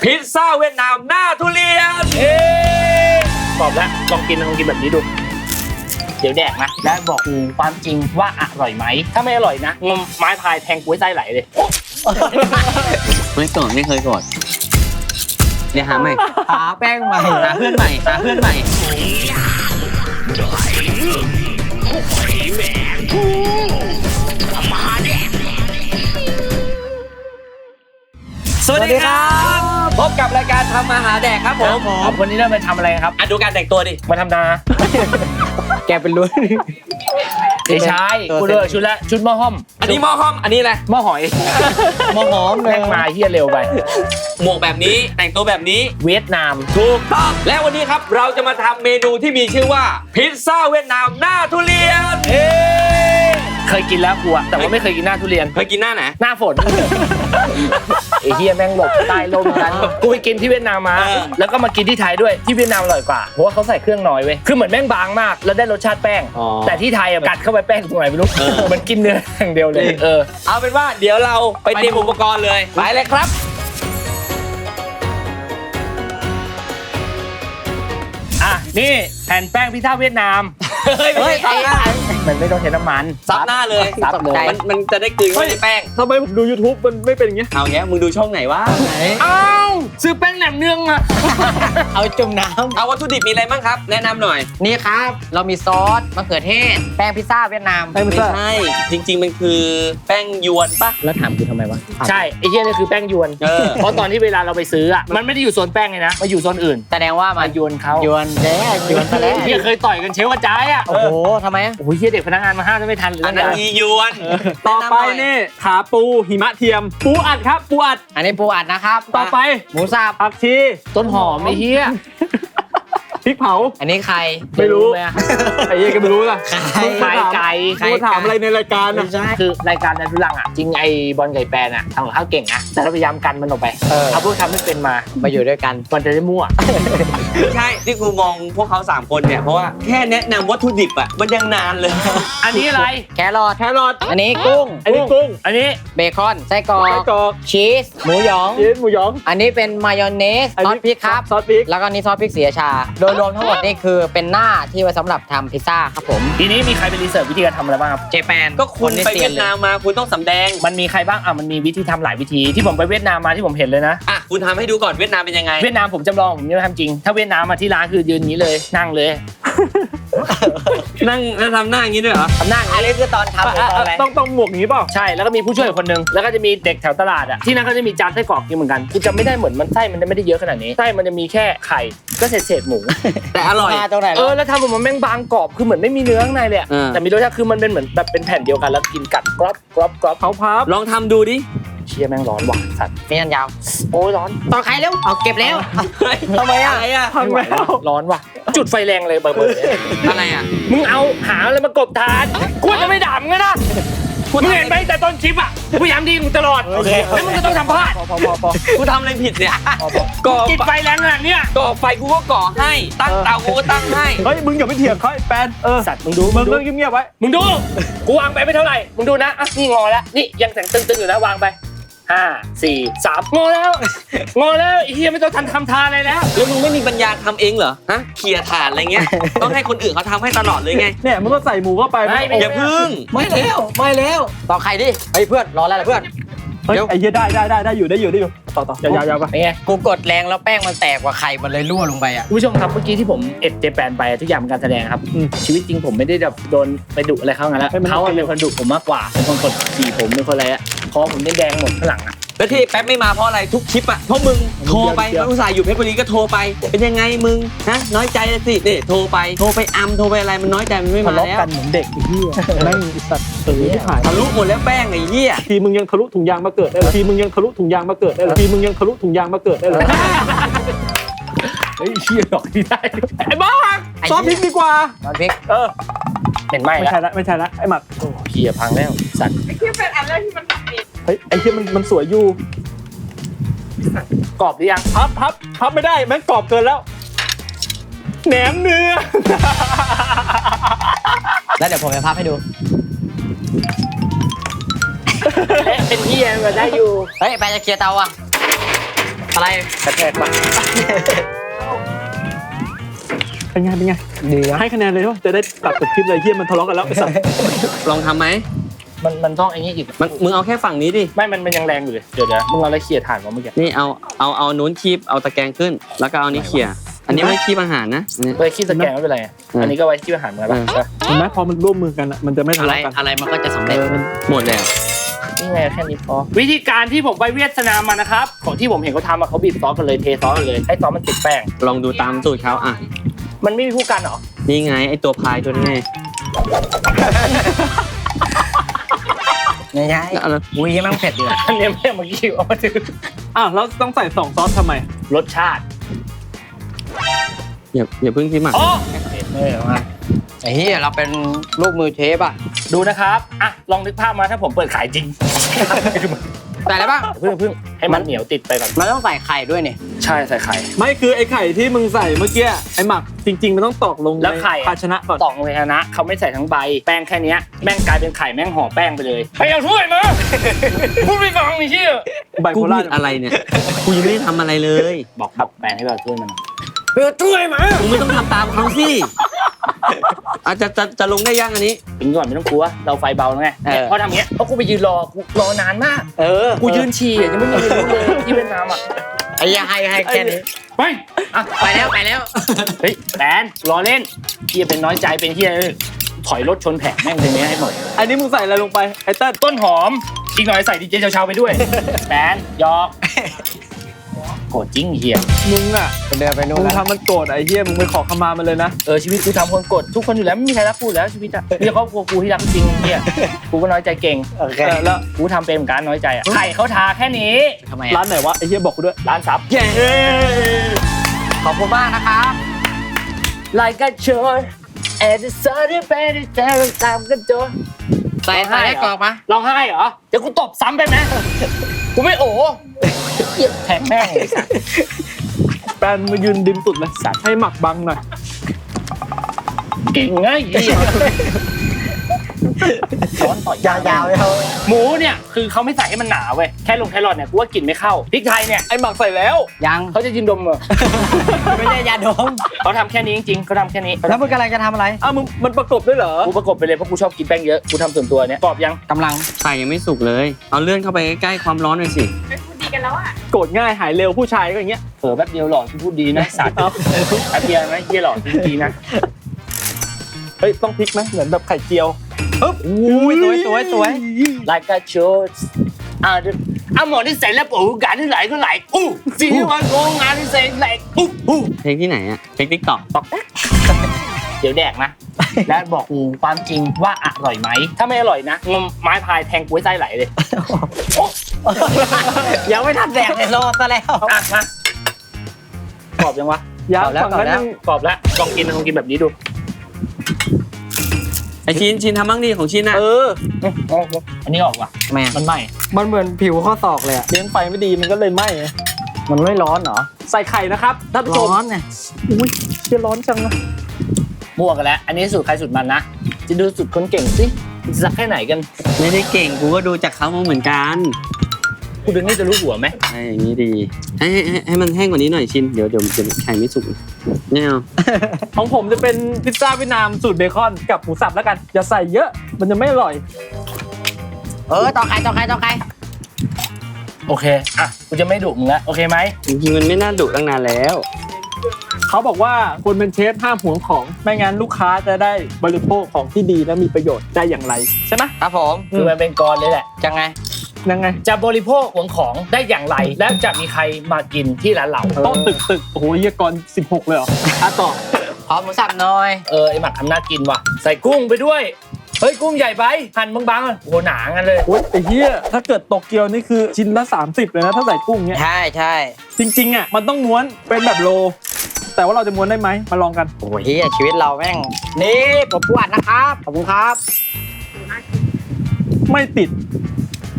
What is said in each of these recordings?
พิซซ่าเวียดนามหน้าทุเรียนเอ๊ะตอบแล้วลองกินลองกินแบบนี้ดู เดี๋ยวแดกนะ แล้วบอกกูความจริงว่าอร่อยไหม ถ้าไม่อร่อยนะงมไม้พายแทงกุ้ยไส้ไหลเลย ไม่โกรธไม่เคยโกรธเดี๋ยวหาใหม่หาแป้งใหม่หาเพื่อนใหม่หาเพื่อนใหม่สวัสดีครับ พบกับรายการทำมาหาแดกครับผมครับวันนี้เรามาทำอะไรครับอะดูการแต่งตัวดิ มาทำนา แกเป็นรุ่นไม่ใช่ตัวกูเซ็เลืตอกชุดละชุดหม้อห้อม อันนี้หม้อห้อม อันนี้อะไรหม้อหอยมะหอมเลแม่ยงมาเฮียเร็วไป หมวกแบบนี้แต่งตัวแบบนี้เวียดนาม ถูกต้อง และวันนี้ครับเราจะมาทำเมนูที่มีชื่อว่า พิซซ่าเวียดนามหน้าทุเรียน เอ๊ะเคยกินแล้วกูอะแต่ว่าไม่เคยกินหน้าทุเรียน เคยกินหน้าไหน หน้าฝน ไอ้เฮียแม่งหลบใต้ลมกัน กูไปกินที่เวียดนามมา เออ แล้วก็มากินที่ไทยด้วยที่เวียดนามอร่อยกว่า เพราะว่าเขาใส่เครื่องน้อยเว้ย คือเหมือนแม่งบางมาก แล้วได้รสชาติแป้ง อ๋อแต่ที่ไทยอะกัดเข้าไปแป้งตรงไหนไม่รู้เออมันกินเนื้ออย่างเดียวเลยเออ เอาเป็นว่าเดี๋ยวเราไปเตรียมอุปกรณ์เลย ไปเลยครับ อะ นี่แผ่นแป้งพิซซ่าเวียดนาม เฮ้ยเฮ้ยไอ้ไอ้มันไม่ต้องใช้น้ำมันซับหน้าเลยซับเลยมันมันจะได้กลืนเข้าไปในแป้งทำไมผมดู YouTube มันไม่เป็นอย่างเงี้ยเอาเงี้ยมึงดูช่องไหนวะไหนอ้าว ซื้อแป้งแหนมเนืองมาเอาจุ่มน้เอาวัตถุดิบมีอะไรบ้างครับ แนะนำหน่อยำนี่ครับ เรามีซอสมะเขือเทศ แป้งพิซซ่าเวียดนามแป้งพิไม่ซซ่าใช่ จริง ๆ มันคือแป้งยวนปะแล้วถามกูทำไมวะใช่ไอ้เฮียนี่คือแป้งยวนเออเพราะตอนที่เวลาเราไปซื้ออะมันไม่ได้อยู่โซนแป้งเลยนะมาอยู่โซนอื่นแสดงว่ามัมานยวนเขายวนแล้วยวนซะแล้วเฮียเคยต่อยกันเชฟกระจายอะโอ้โหทำไมอะโอ้ยเฮียเด็กพนักงานมาห้ามจะไม่ทันเลยอันนั้นอียวนต่อไปนี่ขาปูหิมะเทียม ปูอัดครับ ปูอัด อันนี้ปูอัดนะครับ ต่อไปหมูสับผักชีต้นหอมไอ้เฮีย พริกเผา อันนี้ไข่ไม่รู้ไหมอะไอ้เหี้ยก็ไม่รู้ล่ะไข่ไข่ไก่กูถามอะไรในรายการไม่อะใช่คือรายการในทุลังอะจริงไอ้บอลไก่แปรน่ะทำกับข้าวเก่งนะแต่เราพยายามกันมันออกไปเออ เอาพวกทำไม่เป็นมามาอยู่ด้วยกัน มันจะได้มั่วไม่ใช่ที่กูมองพวกเขา3คนเนี่ยเพราะว่าแค่แนะนำวัตถุดิบอะมันยังนานเลย อันนี้อะไร แครอทแครอทอันนี้กุ้ง อันนี้กุ้งอันนี้เบคอน ไส้กรอไส้กกรอกชีส หมูหยอง ชีสหมูหยอง อันนี้เป็นมายองเนสอันซอนี้สพริกครับ ซอสพริก แล้วก็นี่ซอสพริกเสียชา โดยรวมทั้งหมดนี่คือเป็นหน้าที่ไว้สำหรับทำพิซซ่าครับผม ทีนี้มีใครไปรีเสิร์ชวิธีการทำอะไรบ้างครับ เจแปนก็คุณไปที่เวียดนามมาคุณต้องสำแดงมันมีใครบ้างอะมันมีวิธีทำหลายวิธีที่ผมไปเวียดนามมาที่ผมเห็นเลยนะ อะคุณทำให้ดูก่อนเวียดนามเป็นยังไง เวียดนามผมจำลองผมยังไม่ทำจริง ถ้าเวียดนามมาที่ร้านคือยืนอย่างนี้เลยนั่งเลย นั่งแล้วทำหน้าอย่างนี้ด้วยเหรอทำหน้าอย่างอันนี้นี้คือตอนทำหรือตอนอะไรต้องต้องหมวกอย่างนี้เปล่าใช่แล้วก็มีผู้ช่วยคนหนึ่งแล้วก็จะมีเด็กแถวตลาดอะที่นั่นก็จะมีจานไส้กรอกกินเหมือนกันกูจำไม่ได้เหมือนมันไส้มันไม่ได้เยอะขนาดนี้ไส้มันจะมีแค่ไข่ก็เศษเศษๆหมู แต่อร่อย มาตรงไหนเอแล้วอแล้วทำออกมาแม่งบางกรอบคือเหมือนไม่มีเนื้อข้างในเลยอะเออแต่มีรสชาติคือมันเป็นเหมือนแบบเป็นแผ่นเดียวกันแล้วกินกัดกรอบกรอบกรอบเผาพับลองทำดูดิ เชี่ยแม่งร้อนว่ะสัตว์มีอันยาว โอ้ยร้อนต่อใครเร็วเอาเก็บแล้วทำไมอะอะไรอะพังไม่ไหวแล้ว ร้อนว่ะ จุดไฟแรงเลยเบอร์เบอร์อะไรอะมึงเอาหาอะไรมากบทานกูจะไม่ด่ามึงไงนะมึงเห็นไหมแต่ตอนคลิปอะกูพยายามดีมึงตลอดแล้วมึงก็ต้องทำพลาดพอพอพอพอกูทำอะไรผิดเนี่ยก่อจิตไฟแรงขนาดเนี้ยก่อไฟกูก็ก่อให้ ตั้งเตากูก็ตั้งให้ เฮ้ยมึงอย่าไปเถียงเขาไอ้แปนเออสัตว์มึงดูมึมึงงดูเรื่องเงียบๆไว้ มึงดู กูวางไปไม่เท่าไหร่ มึงดูนะอะนี่งอแล้ว นี่ยังแต่งตึงๆอยู่นะวางไป ห้าสี่สามงอแล้วงอแล้วไอ้เฮียไม่ต้องทันทำทานอะไรแล้ว แล้วมึงไม่มีปัญญาทำเองเหรอฮะเคลียร์ถ่านอะไรเงี้ย ต้องให้คนอื่นเขาทำให้ตลอดเลยไงเนี่ยมึงก็ใส่หมูเข้าไปไม่ไม่ อย่าพึ่งไม่เร็วไม่เร็วต่อใครดิเฮ้ยเพื่อนรอแล้วล่ะเพื่อน เฮ้ยเดี๋ยว ไอ้เหี้ยได้ได้ได้ได้อยู่ได้อยู่ได้อยู่ต่อต่อยาวๆยาวๆไปเป็นไงกูกดแรงแล้วแป้งมันแตกกว่าไข่มันเลยรั่วลงไปอะคุณผู้ชมครับเมื่อกี้ที่ผมเอ็ดเจแปนไปทุกอย่างเป็นการแสดงครับอืมชีวิตจริงผมไม่ได้แบบโดนไปดุอะไรเขางั้นแล้วให้มันเขาอะเป็นคนดุผมมากกว่าเป็นคนกดขี่ผมเป็นคนอะไรอะ คอผมได้แดงหมดข้างหลังอะแล้วที่แป๊บไม่มาเพราะอะไรทุกคลิปอะเพราะมึงโทรไปเดี๋ยวมันอุตส่าห์อยู่เพชรบุรีก็โทรไป เป็นยังไงมึงฮะน้อยใจสินี่โทรไปโทรไปอัมโทรไปอะไรมันน้อยใจมันไม่ทะมาเลาะแล้วกันเหมือนเด็กไอ้เหี้ยแม่งไอ้สัตว์เออที่ผ่านทะลุหมดแล้วแป้งไอ้เหี้ยทีมึงยังทะลุถุงยางมาเกิดได้เลยทีมึงยังทะลุถุงยางมาเกิดได้เลยทีมึงยังทะลุถุงยางมาเกิดได้เลยเฮ้ยเชี่ยหรอกที่ได้ไอ้บ้าซอสพริกดีกว่าตอนพริกเออเห็นไหมไม่แล้วใช่ละไม่ใช่ละไอ้หมักโอ้เฮียพังแล้วสัตว์ที่เป็นอันแรกที่มันทำ เองเฮ้ยไอ้เหี้ยมันมันสวยอยู่ กรอบหรือยังพับพับพับไม่ได้แม่งกรอบเกินแล้วแหนมเนื้อ แล้วเดี๋ยวผมจะพับให้ดูเละเป็นเฮียมาได้อยู่เฮ้ยแปนจะเคลียร์เตาอะอะไรกระแทกมาเป็นไงเป็นไงดีนะให้คะแนนเลยว่าจะได้ตัดตัดคลิปเลยเฮียมันทะเลาะกันแล้วไอ้สัสลองทำไหม มันมันต้องไอ้นี่อีกมันมึงเอาแค่ฝั่งนี้ดิ ไม่มันมันยังแรงอยู่เลยเดี๋ยวเดี๋ยวมึงเอาอะไรเขี่ยถ่านมาเมื่อกี้นี่เอาเอาเอานู้นคีบเอาตะแกรงขึ้น แล้วก็เอานี้เขี่ยอันนี้ไม่คีบอาหารนะอันนี้ไปขี้ตะแกรงไม่เป็นไรอะอันนี้ก็ไว้ที่อาหารเหมือนกันปะเห็นไหมพอมันร่วมมือกันอะมันจะไม่ทะอะไรเลาะกันอะไรมันก็จะสำเอเร็จอมันหมดแล้วนี่ไงแค่นี้พอวิธีการที่ผมไปเวียดนามมานะครับของที่ผมเห็นเขาทำอะเขาบีบซอสกันเลยเทซอสกันเลยให้ซอสมันติดแป้งลองดูตามสูตรเขาอะ มันไม่มีผู้กันเหรอนี่ไงไอตัวพายตัวนี้ไง ไม่ใช่แล้วอะไรอุ้ยยังมั่งเผ็ดอยู่อันเนี้ยแม่เมื่อกี้เอามาถืออ้าวแล้วต้องใส่สองซอสทำไม รสชาติ อย่าอย่าเพิ่งที่หมัก อ๋อ เออมาไอ้เหี้ยเราเป็นลูกมือเชฟอะ ดูนะครับ อะ ลองนึกภาพมาถ้าผมเปิดขายจริง ใส่อะไรบ้างเพิ่งเพิ่งให้มันเหนียวติดไปก่อนมันต้องใส่ไข่ด้วยนี่ใช่ใส่ไข่ ไม่คือไอ้ไข่ที่มึงใส่เมื่อกี้ไอ้หมักจริง ๆ มันต้องตอกลงแล้วไข่ในอะภาชนะก่อนตอกเลยนะเขาไม่ใส่ทั้งใบแป้งแค่เนี้ยแม่งกลายเป็นไข่แม่งห่อแป้งไปเลยไปเอาถ้วยมาพูดไม่ฟังนี่เชี่ยไบกูโพพูล่าดอะไรเนี่ยกูยังไม่ได้ทำอะไรเลย บอกบอกแป้งให้แบบถ้วยมันเออถ้วยมากูไม่ต้องทำตามเขาสิ อาจจะจะจะลงได้ยังอันนี้ ถึงก่อนไม่ต้องกลัว เราไฟเบาแล้วไงเนี่ยพอทำอย่างเงี้ยเพราะกูไปยืนรอกูรอนานมาก เออกูยืนฉี่อะยังไม่มีใครรู้เลยที่เวียดนามอะไอ้เหี้ยให้ให้แค่นี้ไปอะไปแล้วไปแล้วเฮ้ยแปนรอเล่นเฮียเป็นน้อยใจเป็นเฮียเอ้ยถอยรถชนแผงแม่งเลยเนี้ยให้หมด อันนี้มึงใส่อะไรลงไปไอ้เต้นต้นหอม อีกหน่อยใส่ดีเจเช้าๆไปด้วยแปนยอก โกรธจริงเฮียมึงอะเดินไปนู่มึนงแล้วทำมันโกรธไอ้เหี้ยมึงไปขอขมามันเลยนะ เออชีวิตกูทำคนกดทุกคนอยู่แล้วไม่มีใครรักกูแล้วชีวิตอะมีแต่ครอบครัวกูที่รักจริงเฮียกูก็น้อยใจเก่งโอเคเออแล้วกูทำเป็นเหมือนกันน้อยใจอะไข่เขาทาแค่นี้ทำไมร้าอะนไหนวะไอ้เหี้ยบอกกูด้วย ร้านซับแย่ขอบคุณมากนะครับ Like a joy at the sun of the day ตามกันจน ใส่ใส่ได้กรอกมาร้องไห้เหรอ เดี๋ยวกูตบซ้ำไปไหมกูไม่โอ้เหี้ย แทงแม่งเลยสัสแปนมายืนดิมสุดเลยสัตว์ให้หมักบังหน่อยเก่งไงเหี้ยร้อนต่อยยาวๆเลยหมูเนี่ยคือเขาไม่ใส่ให้มันหนาเว้ยแค่ลงแครอทเนี่ยกูว่ากลิ่นไม่เข้าพริกไทยเนี่ยไอ้หมักใส่แล้วยังเขาจะยินดมเหรอไม่ใช่ยาดมเขาทำแค่นี้จริงๆเขาทำแค่นี้แล้วมึงกำลังจะทำอะไรอ้าวมึงมันประกบด้วยเหรอกูประกบไปเลยเพราะกูชอบกินแป้งเยอะกูทำส่วนตัวเนี่ยกรอบยังกำลังไข่ยังไม่สุกเลย เอาเลื่อนเข้าไปใกล้ๆความร้อนหน่อยสิ โกรธง่ายหายเร็วผู้ชายก็อย่างเงี้ยเผลอแป๊บเดียวหล่อที่พูดดีนะสัตว์แป๊บเดียวนะเฮียหล่อที่พูดดีนะเฮ้ยต้องพลิกไหมเหมือนแบบไข่เจียวอุ้ยสวยสวยสวย like a shows อ่าอะหมอที่ใส่แล้วปู่การที่ไหลก็ไหลอู้สีวันโกงานที่ใส่ไหลอู้อู้เพลงที่ไหนอะเพลงติ๊กต็อกตอกแต๊กเดี๋ยวแดกนะแล้วบอกกูความจริงว่าอร่อยไหม ถ้าไม่อร่อยนะงมไม้พายแทงกุ้ยไส้ไหลเลย ยังไม่ทันแดกเลยรอซะแล้วอะมากรอบยังวะยาวเอาแล้วฝั่งนั้นเอาแล้วยังกรอบแล้วลองกินลองกินแบบนี้ดูไอชินชินทำบ้างดิของชินอะเอออื้อเอาเอาอันนี้ออกว่ะแม่มันไหม้มันเหมือนผิวข้อศอกเลยอะเลี้ยงไฟไม่ดีมันก็เลยไหม้ไงมันไม่ร้อนเหรอใส่ไข่นะครับท่านผู้ชมร้อนไงอุ้ยจะร้อนจังนะมั่วกันแล้ว อันนี้สูตรใครสูตรมันนะ จะดูสูตรคนเก่งสิจะสักแค่ไหนกัน ไม่ได้เก่งกูก็ดูจากเขามาเหมือนกัน กูดูนี่จะรู้หัวไหมไอ้อย่างนี้ดี ให้ให้ให้ให้มันแห้งกว่านี้หน่อยชิน เดี๋ยวเดี๋ยวเดี๋ยวไข่ไม่สุกไม่เอาของผมจะเป็นพิซซ่าเวียดนามสูตรเบคอนกับหมูสับแล้วกัน อย่าใส่เยอะ มันจะไม่อร่อย เออ ต่อใครต่อใครต่อใครโอเค อะ กูจะไม่ดุมึงละโอเคไหม จริงๆมันไม่น่าดุตั้งนานแล้ว เขาบอกว่าคนเป็นเชฟห้ามหวงของ ไม่งั้นลูกค้าจะได้บริโภคของที่ดีและมีประโยชน์ได้อย่างไร ใช่ไหม ครับผม คือมันเป็นกรเลยแหละยังไง ยังไง จะบริโภคหวงของได้อย่างไร แล้วจะมีใครมากินที่ร้านเราโต๊ะตึกตึกโอ้โหเฮียกร16 เลยเหรออะต่อขอหมูสับหน่อยเออไอหมักทำน่ากินว่ะ ใส่กุ้งไปด้วยเฮ้ยกุ้งใหญ่ไปหั่นบางๆอะโอ้โหหนางั้นเลย โอ้ยไอ้เฮียถ้าเกิดโตเกียวนี่คือชิ้นละ 30 เลยนะ ถ้าใส่กุ้งเนี้ยใช่ใช่จริงๆอะมันต้องม้วนเป็นแบบโล แต่ว่าเราจะม้วนได้ไหมมาลองกัน โอ้ยเฮียชีวิตเราแม่ง นี่ผมปวดนะครับ ขอบคุณครับ ไม่ติด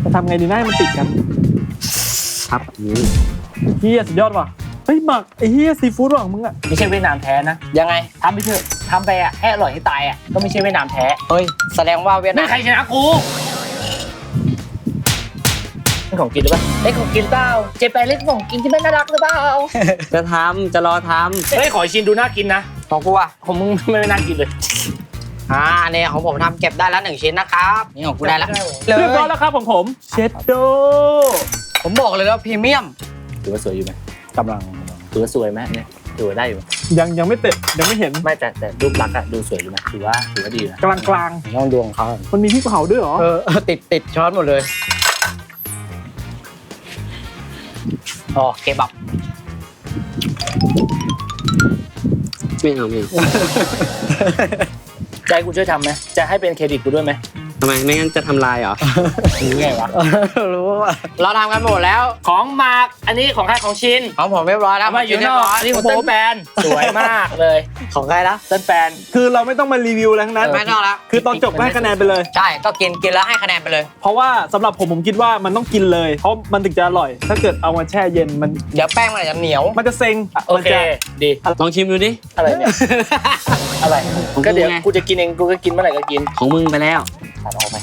จะทำไงดีนะให้มันติดกันครับอย่างนี้เฮียสุดยอดว่ะเฮ้ยหมักไอ้เฮียซีฟู้ดว่ะมึงอะไม่ใช่เวียดนามแท้นะยังไงทำไปเถอะทำไปอะให้อร่อยให้ตายอะก็ไม่ใช่เวียดนามแท้เฮ้ยแสดงว่าเวียดไม่นามใครชนะกูของกินหรือเปล่าเอ้ยของกินเปล่าเจแปนเล่นของกินที่ไม่น่ารักหรือเปล่าจะทำจะรอทเฮ้ยขอชินดูน่ากินนะของกูอะของมึงไม่น่ากินเลย อ่าเนี่ยของผมทำเก็บได้แล้วหนึ่งชิ้นนะครับนี่ของกูได้แล้วเลเรียบร้อยยแล้วครับของผมเชดโดผมบอกเลยว่าพรีเมียมถือว่าสวยอยู่ไหมกำลังถือว่าสวยไหมเนี่ยถือว่าได้อยู่ไหมยังยังไม่เตะยังไม่เห็นไม่แต่แต่รูปลักษณ์อะดูสวยอยู่ไหมถือว่าถือว่าดีนะกลางกลางลองดวงเขาๆมันมีพริกเผาด้วยเหรอเออติดติดช้อนหมดเลยอ๋อเคบับำไม่เอาไม่เอา ใจกูช่วยทำไหมจะให้เป็นเครดิตกูด้วยไหมำไมไม่งั้นจะทำลายเหรอ รู้ไงวะ รู้ว่าเราทำกันหมดแล้ว ของหมาก อันนี้ของใครของชินของผมเรียบร้อยแล้วเอามาอยู่เรีนยอบกร้อยอันนี้ของเต้นแปนสวยมากเลย ของใครนะเต้นแปนคือเราไม่ต้องมารีวิวอะไรทั้งนั้นไม่ต้องแล้วคือตอนจบก็ให้คะแนนไปเลย ใช่ ก็กินกินแล้วให้คะแนนไปเลย เพราะว่าสำหรับผมผมคิดว่ามันต้องกินเลย เพราะมันถึงจะอร่อย ถ้าเกิดเอามาแช่เย็นมัน เดี๋ยวแป้งมันอาจจะเหนียว มันจะเซ็งโอมันเคจะดีลองชิมดูดิ อะไรเนี่ย อะไรของกูก็เดี๋ยวไงกูจะกินเอง กูก็กินเมื่อไหร่ก็กิน ของมึงไปแล้ว ตัดออกไป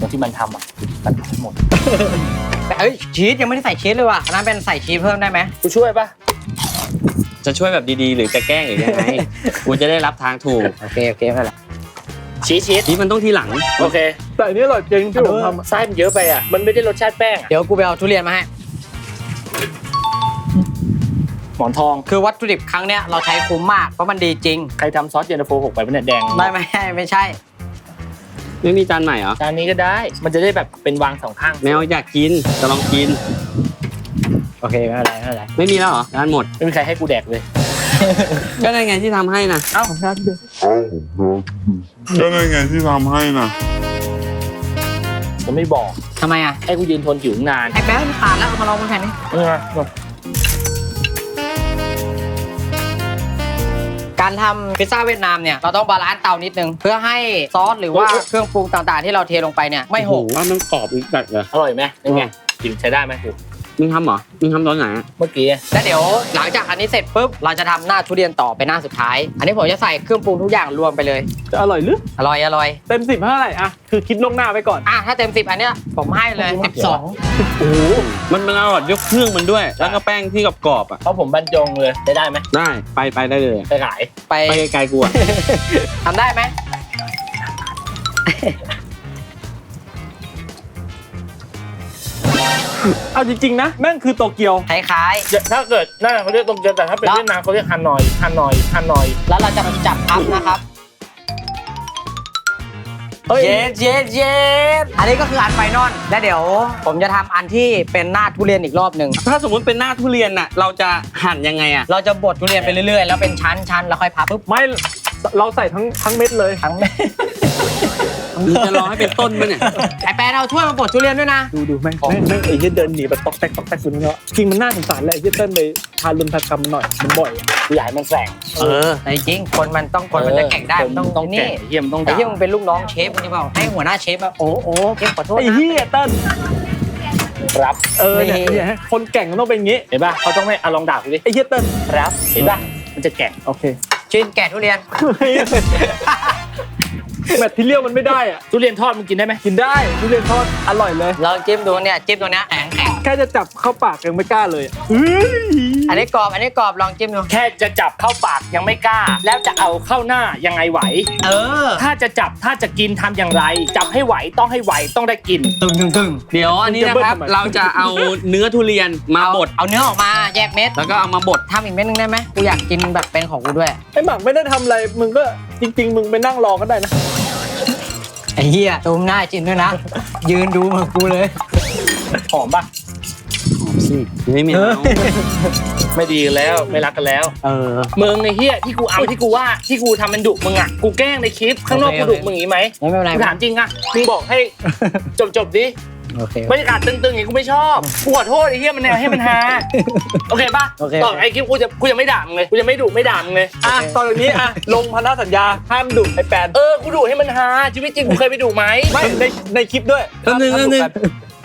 ตรงที่มันทำอะตัดออกให้หมด แต่เอ้ยชีสยังไม่ได้ใส่ชีสเลยว่ะอันนั้นเป็นใส่ชีสเพิ่มได้ไหมกูช่วยปะจะช่วยแบบดีๆ หรือจะแกล้งหรือยังไง กูจะได้รับทางถูกโอเคโอเคไม่เป็นไรชี้ชี้นี่มันต้องทีหลัง โอเคแต่อันนี้อร่อยจริงที่ผมทำอะไส้มันเยอะไปอะ มันไม่ได้รสชาติแป้งอะเดี๋ยวกูไปเอาทุเรียนมาให้ หมอนทอง คือวัตถุดิบครั้งเนี้ยเราใช้คุ้มมากเพราะมันดีจริง ใครทำซอสเย็นตาโฟหกไปเป็นยแดง ไม่ไม่ใช่ไม่ใช่ ไม่มีจานใหม่เหรอ จานนี้ก็ได้ มันจะได้แบบเป็นวางสองข้างแมวอยากกินจะลองกิน โอเคไม่เป็นไรไม่เป็นไรไม่มีแล้วเหรอจานหมด ไม่มีใครให้กูแดกเลย ก็ได้ไงที่ทำให้นะเอ้าของชาติเดียวก็ได้ไงที่ทำให้นะผมไม่บอกทำไมอะให้กูยืนทนอยู่นานไอ้แป๊ะมันขาดแล้วเอามาลองบนแผ่นนี้เออ การทำพิซซ่าเวียดนามเนี่ยเราต้องบาลานซ์เตานิดนึง เพื่อให้ซอสหรือว่าเครื่องปรุงต่างๆ ที่เราเทลงไปเนี่ยไม่หกโอ้โว่ามันกรอบอีกแบบเลยอร่อยไหมเป็นไงกินใช้ได้ไหมกู มึงทำเหรอมึงทำตอนไหนอะเมื่อกี้แล้วเดี๋ยวหลังจากอันนี้เสร็จปุ๊บเราจะทำหน้าทุเรียนต่อเป็นหน้าสุดท้าย อันนี้ผมจะใส่เครื่องปรุงทุกอย่างรวมไปเลย จะอร่อยหรืออร่อยอร่อยเต็มสิบเท่าไหร่อะคือคิดล่วงหน้าไว้ก่อน อะถ้าเต็มสิบอันเนี้ยผมให้เลย 12 โอ้โหมันมันอร่อยยกเครื่องมันด้วย แล้วก็แป้งที่กรอบๆอะ เพราะผมบรรจงเลยได้ได้ไหมได้ไปไปได้เลยอะไปขาย ไปไปไกลๆกูอะทำได้ไหม เอาจริงๆนะแม่งคือโตเกียว คล้ายถ้าเกิดนั่นเขาเรียกตรงเกียวแต่ถ้าเป็นเวียดนามเขาเรียกฮานอยฮานอยฮานอย ๆ แล้วเราจะจับพับนะครับ เฮ้ย เย็ดเย็ดเย็ดอันนี้ก็คืออันไฟนอลแล้วเดี๋ยว ผมจะทำอันที่เป็นหน้าทุเรียนอีกรอบหนึ่ง ถ้าสมมติเป็นหน้าทุเรียนน่ะ เราจะหั่นยังไงอะ เราจะบดทุเรียนไปเรื่อยๆ แล้วเป็นชั้นชั้นแล้วค่อยพับปุ๊บ ไม่เราใส่ทั้งทั้งเม็ดเลยทั้ง มึงจะรอให้เป็นต้นมั้ยเนี่ยไอแปนเอาถ้วยมาบดทุเรียนด้วยนะ ดูดูแม่งแม่งแม่งไอ้เหี้ยเดินหนีแบบตอกแตกตอกแตกอยู่นี่แล้วจริงมันน่าสงสารแหละไอ้เหี้ยเต้นไปทารุณกรรมมันหน่อยมันบ่อยอะกูอยากให้มันแสงเออแต่จริงๆคนมันต้องคนมันจะแข่งได้มันต้องต้องนี่แก่เยี่ยมต้องไอ้ด่าเหี้ยมึงเป็นลูกน้องเชฟมันนี่เปล่าให้หัวหน้าเชฟมาโอ้โอ้เชฟขอโทษไอ้นะ เหี้ยเต้นรับเออเนี่ยนี่ เนี่ยคนแก่งมันต้องเป็นอย่างงี้เห็นป่ะเขาต้องไม่เอาลองด่ากูดิไอ้เหี้ยเต้นรับเห็นป่ะมันจะแก่งโอเค ชื่นแก่ทุเรียน แมทที่เลี้ยวมันไม่ได้อะทุเรียนทอดมึงกินได้ไหมกินได้ทุเรียนทอดอร่อยเลยเราจิ้มดูเนี่ยจิ้มตัวเนี้ยแข็งแข็งแค่จะจับเข้าปากยังไม่กล้าเลยอะเฮ้ยอันนี้กรอบ อันนี้กรอบลองจิ้มดู แค่จะจับเข้าปากยังไม่กล้า แล้วจะเอาเข้าหน้ายังไงไหว เออ ถ้าจะจับถ้าจะกินทำอย่างไร จับให้ไหวต้องให้ไหวต้องได้กิน ตึงตึงตึงเดี๋ยวอันนี้นะครับเราจะเอาเนื้อทุเรียนมาบด เอาเนื้อออกมาแยกเม็ด แล้วก็เอามาบด ทำอีกเม็ดนึงได้ไหมกูอยากกินแบบเป็นของกูด้วย ไอ้หมักไม่ได้ทำอะไร มึงก็จริง ๆ มึงไปนั่งรอก็ได้นะ ไอ้เหี้ยตูมหน้าจินด้วยนะ ยืนดูเหมือนกูเลย หอมป่ะหอม สิไม่มีเอาไม่ดีกันแล้วไม่รักกันแล้ว เออ มึงไอ้เฮียที่กูเอาที่กูว่าที่กูทำเป็นดุมึงอะกูแกล้งในคลิปข้างนอกโอเค กูดุโอเคมึงอย่างงี้ไหมไม่เป็นไรกูถามจริงอะมึงบอกให้จบจบๆดิโอเค บรรยากาศตึงๆอย่างนี้กูไม่ชอบกูขอโทษไอ้เฮียมันแนวให้มันฮาโอเคป่ะโอเคต่อไอ้คลิปกูจะกูจะไม่ด่ามึงเลยกูจะไม่ดุไม่ด่ามึงเลยอะตอนนี้อะลงพันธสัญญาห้ามดุไอ้แปนเออกูดุให้มันฮาชีวิตจริงกูเคยไปดุไหมไม่ในในคลิปด้วยแป๊บนึงแป๊บนึง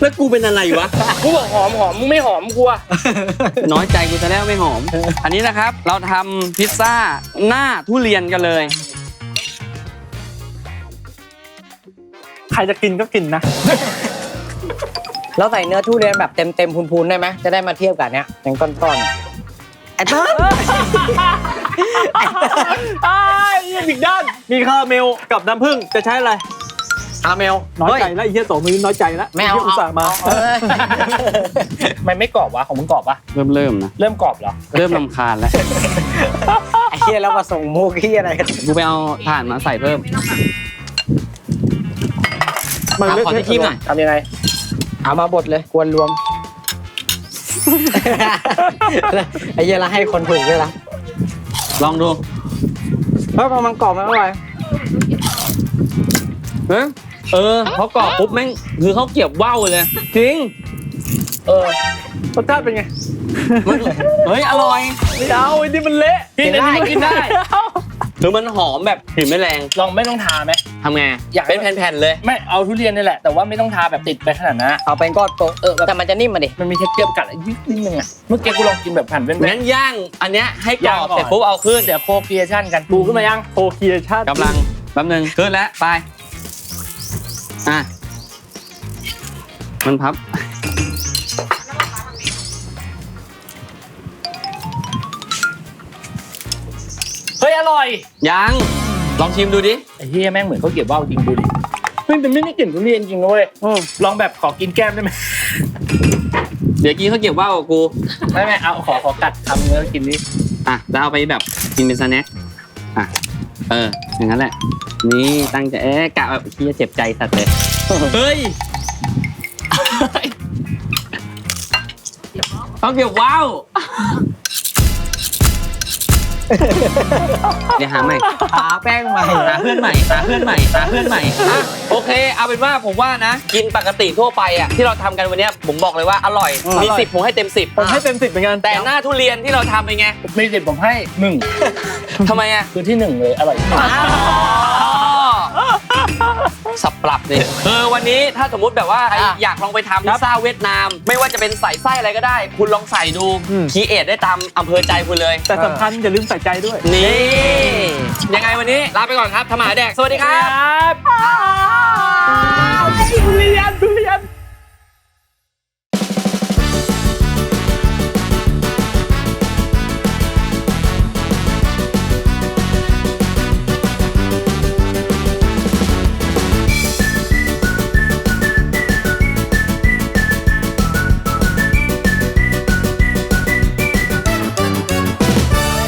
แล้วกูเป็นอะไรวะ กูบอกหอมหอมมึงไม่หอมกูอะน้อยใจกูจะแล้วไม่หอม อันนี้นะครับเราทำพิซซ่าหน้าทุเรียนกันเลย ใครจะกินก็กินนะ แล้วใส่เนื้อทุเรียนแบบเต็มเต็มๆพูนๆได้ไหมจะได้มาเทียบกันเนี้ยเป็นก้อนๆไอ้เต้นไอ้ยอีกด้าน มีคาราเมลกับน้ำผึ้งจะใช้อะไร คาราเมลน้อยเฮ้ยใจแล้วไอีเหี้ยสองมือน้อยใจแล้วไม่เอาที่อุตส่าห์มาเออมันไม่กรอบวะของมึงกรอบปะเริ่มเริ่มนะเริ่มกรอบเหรอเริ่มลำคาญแล้วไอ้เหี้ยแล้วมาส่งมูกเหี้ยอะไรกันกูไปเอาถ่านมาใส่เพิ่มมันเอาเลือกขอที่คีบหน่อยทำยังไงเอามาบดเลยกวนรวมไอ้เหี้ยแล้วให้คนถูกด้วยล่ะลองดูเพราะพอมันกรอบมันอร่อยเออ เออพอกรอบปุ๊บแม่งคือเขาวเกรียบว่าวเลย จริง เออรสชาติเป็นไงมันเฮ้ยอร่อยไม่เอาไอ้นี่มันเละกินได้กินได้คือมันหอมแบบกลิ่นไม่แรงลองไม่ต้องทาไหมทำไงอยากเป็นแผ่นๆเลย ไม่เอาทุเรียนนี่แหละ แต่ว่าไม่ต้องทาแบบติดไปขนาดนั้นอะเอาเป็นก้อนโตเออแต่มันจะนิ่มมาดิมันมีเทคเจอร์กัดอะไรนิดนึงอะเมื่อกี้กูลองกินแบบแผ่นเป็นงั้นย่างอันเนี้ยให้กรอบย่างก่อนเสร็จปุ๊บเอาขึ้นเดี๋ยวโคเคียชั่นกันปูขึ้นมายังโคเคียชาติกำลังแป๊บนึงขึ้นแล้วไป อะ มันพับ เฮ้ย อร่อย ยัง ลองชิมดูดิ ไอ้เฮียแม่งเหมือนเขาวเก็บว่าวจริงดูดิเฮ้ยแต่ไม่ได้กลิ่นทุเรียนจริงนะเว้ยลองแบบขอกินแก้มได้ไหม เดี๋ยวกี้เขาเก็บว่าวกับกู ไม่ไม่เอาขอขอกัดคำเนื้อกินดิอะแล้วเอาไปแบบกินเป็นสแน็คอะ เออ อย่างนั้นแหละ นี่ตั้งใจเอ๊ะกะแบบที่จะเจ็บใจสัตว์เลย เฮ้ยเขาเก็บว่าวเดี๋ยวหาใหม่หาแป้งใหม่หาเพื่อนใหม่หาเพื่อนใหม่หาเพื่อนใหม่อะโอเค เอาเป็นว่าผมว่านะ กินปกติทั่วไปอะที่เราทำกันวันเนี้ยผมบอกเลยว่าอร่อยมีสิบผมให้เต็มสิบผมให้เต็มสิบเหมือนกันแต่หน้าทุเรียนที่เราทำเป็นไงมีสิบผมให้หนึ่งทำไมอะคือที่หนึ่งเลยอร่อยที่หนึ่ง สับปรับดิคือวันนี้ถ้าสมมุติแบบว่าอยากลองไปทำพิซซ่าเวียดนาม ไม่ว่าจะเป็นใส่ไส้อะไรก็ได้ คุณลองใส่ดูอืม คีเอทได้ตามอำเภอใจคุณเลย แต่สำคัญอย่าลืมใส่ใจด้วยนี่ ยังไงวันนี้ลาไปก่อนครับธรรมหาแดก สวัสดีครับ บ ทุเรียนทุรียน